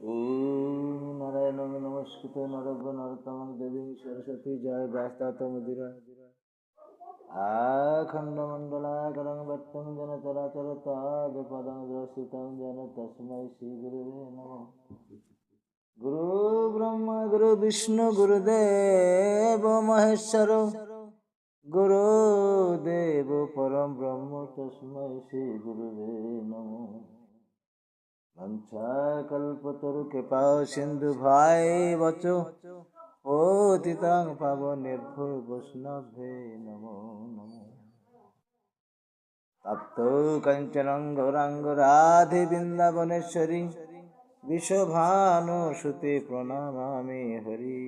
ॐ नारायणं नमस्कृते नरग नरोत्तमं देवीं सरस्वती जय व्यास्तातमुदिरा आखण्डमण्डलाकरं वट्टं जनचराचर तादपदं द्रष्टितं जन तस्मै श्रीगुरुवे नमः गुरु ब्रह्म गुरु विष्णु गुरुदेव महेश्वर गुरुदेव परम ब्रह्म तस्मै श्रीगुरुवे नमः কল্পতরুকৃপা সিন্ধু ভাই বচ ও তিতাং পাবনেভ্য বৈষ্ণবে নমো নমো তপ্ত কঞ্চনঙ্গ রাঙ্গ রাধে বৃন্দাবনেশ্বরী বিশ্বভানুসুতে প্রণামামি হরি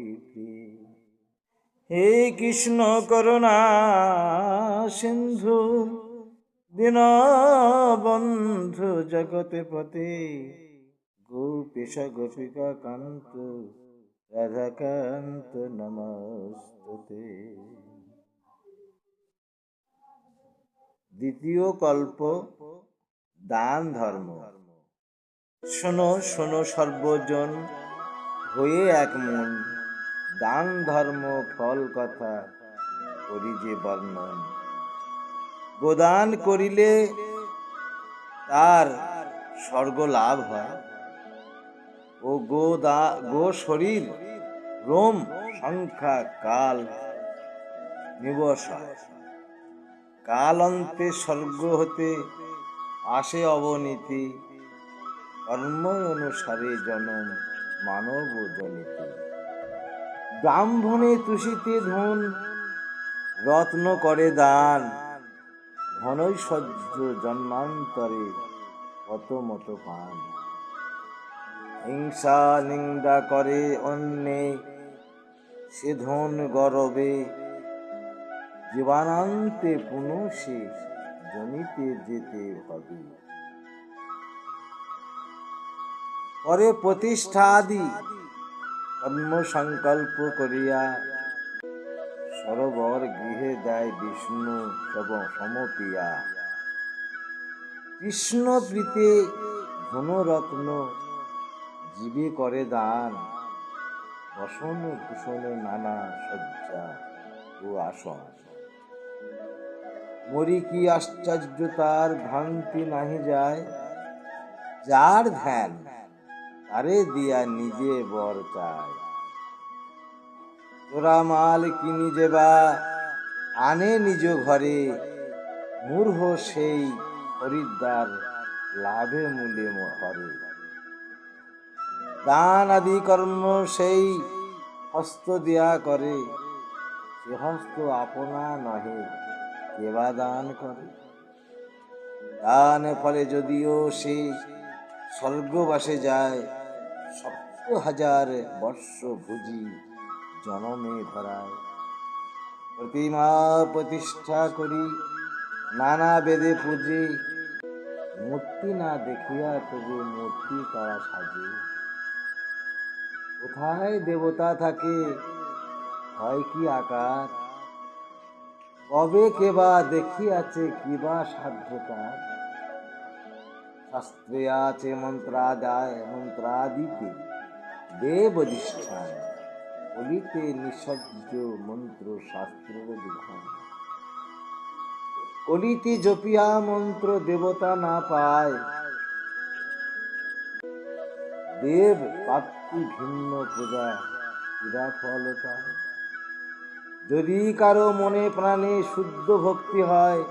হে কৃষ্ণ করুণা সিন্ধু দীনবন্ধু জগতে পতে গোপীশ গোপিকা কান্ত, রাধাকান্ত নমস্তে দ্বিতীয় কল্প, দান ধর্ম। শোনো শোনো সর্বজন, হয়ে এক মন। দান ধর্ম ফল কথা করি যে বর্ণন। গোদান করিলে তার স্বর্গ লাভ হয় ও গো দা, গো শরীর, রোম সংখ্যা কাল নিবস। কাল অন্তে স্বর্গ হতে আসে অবনীতি কর্ম অনুসারে জনম মানব জনিতে ব্রাহ্মণে তুষিতে ধন, রত্ন করে দান ধনৈশ্বর্য জন্মান্তরে কত মত পান। হিংসা নিন্দা করে অন্যে, সে ধন গরবে, জীবানান্তে পুনঃ সে জমিতে যেতে হবে। পরে প্রতিষ্ঠা আদি কর্ম সংকল্প করিয়া সরোবর গৃহে দেয় বিষ্ণু সমপিয়া কৃষ্ণ প্রীতে ধনরত্ন জীবে করে দান। বসন ভূষণে নানা শয্যা ও আসন। মরি কি আশ্চর্য তার ভ্রান্তি নাহি যায়। যার ধ্যান, তারে দিয়া নিজে বর চায়। তোরা মাল কিনি যেবা আনে নিজ ঘরে। মূর্হ সেই খরিদ্দার লাভে মূলে হরে দান আদি কর্ম সেই হস্ত দিয়া করে। সে হস্ত আপনা নহে কেবা দান করে? দান ফলে যদিও সে স্বর্গবাসে যায়, সপ্ত হাজার বর্ষ ভুজি। জনমে ধরায়। প্রতিমা প্রতিষ্ঠা করি, নানা বেদে পূজে। মূর্তি না দেখিয়া তবু মূর্তি তারা সাজে। কোথায় দেবতা থাকে, হয় কি আকার? কবে কেবা দেখিয়াছে কিবা সাধ্য তার শাস্ত্রে আছে মন্ত্রাদায়, মন্ত্রাদিতে দেব অধিষ্ঠান বলিতে নিঃশব্দ মন্ত্র শাস্ত্রের বিধান। কলিতে জপিয়া মন্ত্র দেবতা না পায়। দেব প্রাপ্তি ভিন্ন পূজা পূজা ফল যদি কারও মনে প্রাণে শুদ্ধ ভক্তি হয়,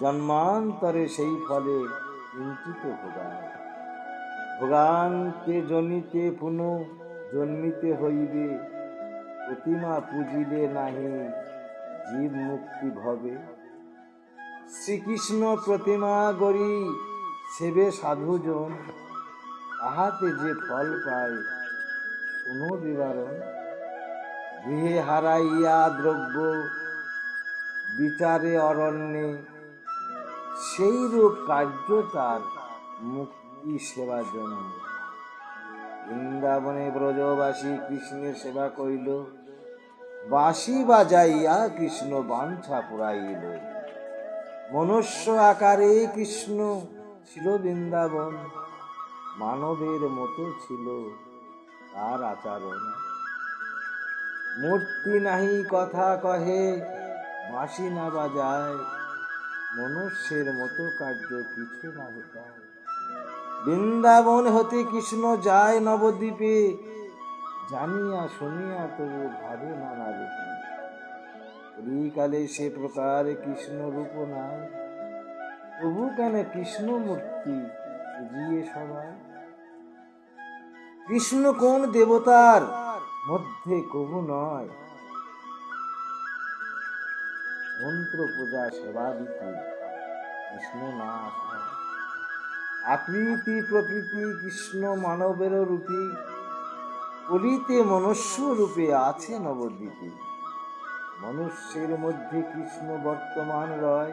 জন্মান্তরে সেই ফলে চিন্তিত ভোগায় ভোগান্তে জনিতে পুনঃ জন্মিতে হইবে। প্রতিমা পূজিলে নাহি, জীব মুক্তি ভবে। শ্রীকৃষ্ণ প্রতিমা গড়ি সেবে সাধুজন, তাহাতে যে ফল পায় শুনো বিবরণ। গৃহে হারাইয়া দ্রব্য, বিচারে অরণ্যে সেই রূপ কার্য তার মুক্তি সেবা জন্য। বৃন্দাবনে ব্রজবাসী কৃষ্ণের সেবা করিল। বাঁশি বাজাইয়া কৃষ্ণ বাঞ্ছা পুরাইল। মনুষ্য আকারে কৃষ্ণ ছিল বৃন্দাবন মানবের মতো ছিল তার আচরণ। মূর্তি নাহি কথা কহে, বাঁশি না বাজায়, মনুষ্যের মতো কার্য কিছু না বৃন্দাবন হতে কৃষ্ণ যায় নবদ্বীপে জানিয়া শুনিয়া তবু ভাবে নানা রূপে কালে সে প্রকার কৃষ্ণ রূপ নাই, তবু কেন কৃষ্ণ মূর্তি বুঝিয়ে সবাই কৃষ্ণ কোন দেবতার মধ্যে কবু নয়? মন্ত্র পূজা সেবা দিতে কৃষ্ণ না আকৃতি প্রকৃতি কৃষ্ণ মানবের রূপে কলিতে মনুষ্য রূপে আছে নবদ্বীপে। মনুষ্যের মধ্যে কৃষ্ণ বর্তমান রয়।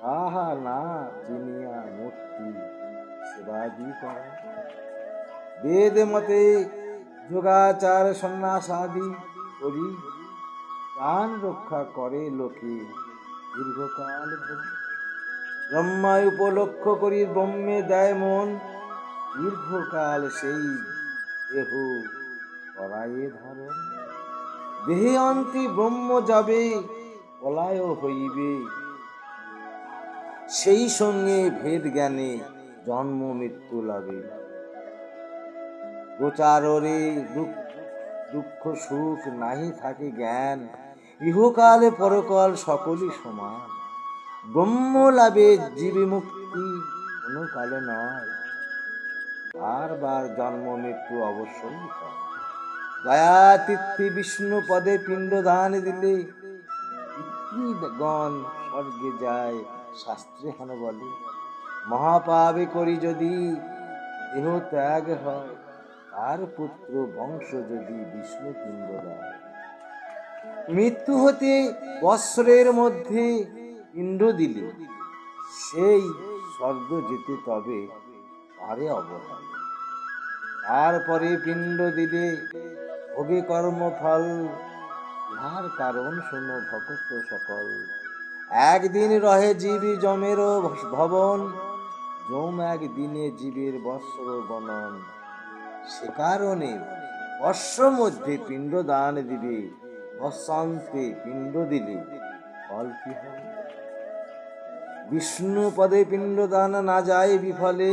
তাহা না চিনিয়া মূর্তি সেবাদি করে। বেদ মতে যোগাচার সন্ন্যাসাদি করি। প্রাণ রক্ষা করে লোকে দীর্ঘকাল ব্রহ্মায় উপলক্ষ করি ব্রহ্মে দেয় মন। দীর্ঘকাল সেই দেহ করায়ে ধারণ। দেহে অন্তে ব্রহ্ম যাবে পলায় হইবে। সেই সঙ্গে ভেদ জ্ঞানে জন্ম মৃত্যু লাভে। গোচাররে দুঃখ দুঃখ সুখ নাহি থাকে জ্ঞান, ইহকালে পরকাল সকলই সমান। ব্রহ্ম লাভে জীবী মুক্তি কোনো কালে নয়। বারবার জন্ম মৃত্যু অবশ্যই হয়। বিষ্ণু পদে পিণ্ড দান দিলে পিতৃগণ স্বর্গে যায়, শাস্ত্রে হেন বলে। মহাপাবে করি যদি দেহ ত্যাগ হয়, তার পুত্র বংশ যদি বিষ্ণু পিণ্ড দেয় মৃত্যু হতে বৎসরের মধ্যে পিণ্ড দিলে, সেই স্বর্গ যেতে তবে পারে অবহেলা তারপরে পিণ্ড দিলে ভোগে কর্মফল ইহার কারণ শোনো ভকত সকল। একদিন রহে জীবী জমের ভবন জম একদিনে জীবের বৎসর বনন। সে কারণে বর্ষ মধ্যে পিণ্ড দান দিবে বর্ষান্তে পিণ্ড দিলে ফল কি হবে বিষ্ণু পদে পিণ্ড দান না যায় বিফলে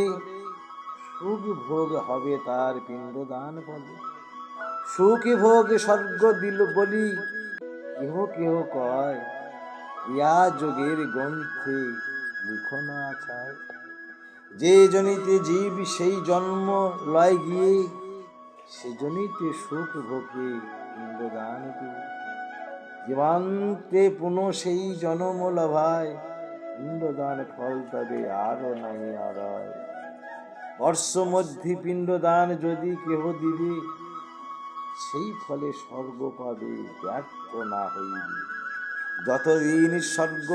সুখ ভোগ হবে তার পিণ্ড দান ফলে সুখ ভোগ স্বর্গ দিল বলি, কেহ কেহ কয় ইয়া যোগের গ্রন্থে লিখনা চায়। যে জনিতে জীব সেই জন্ম লয় গিয়ে, সে জনিতে সুখ ভোগে পিণ্ডদান জীবান্তে পুনঃ সেই জনম লভায়, পিণ্ডদান ফল তবে আরও নাই আড়ায় বর্ষ মধ্যে পিণ্ডদান যদি কেহ দিবে, সেই ফলে স্বর্গ পাবে, ব্যর্থ না হইবে। যতদিন স্বর্গ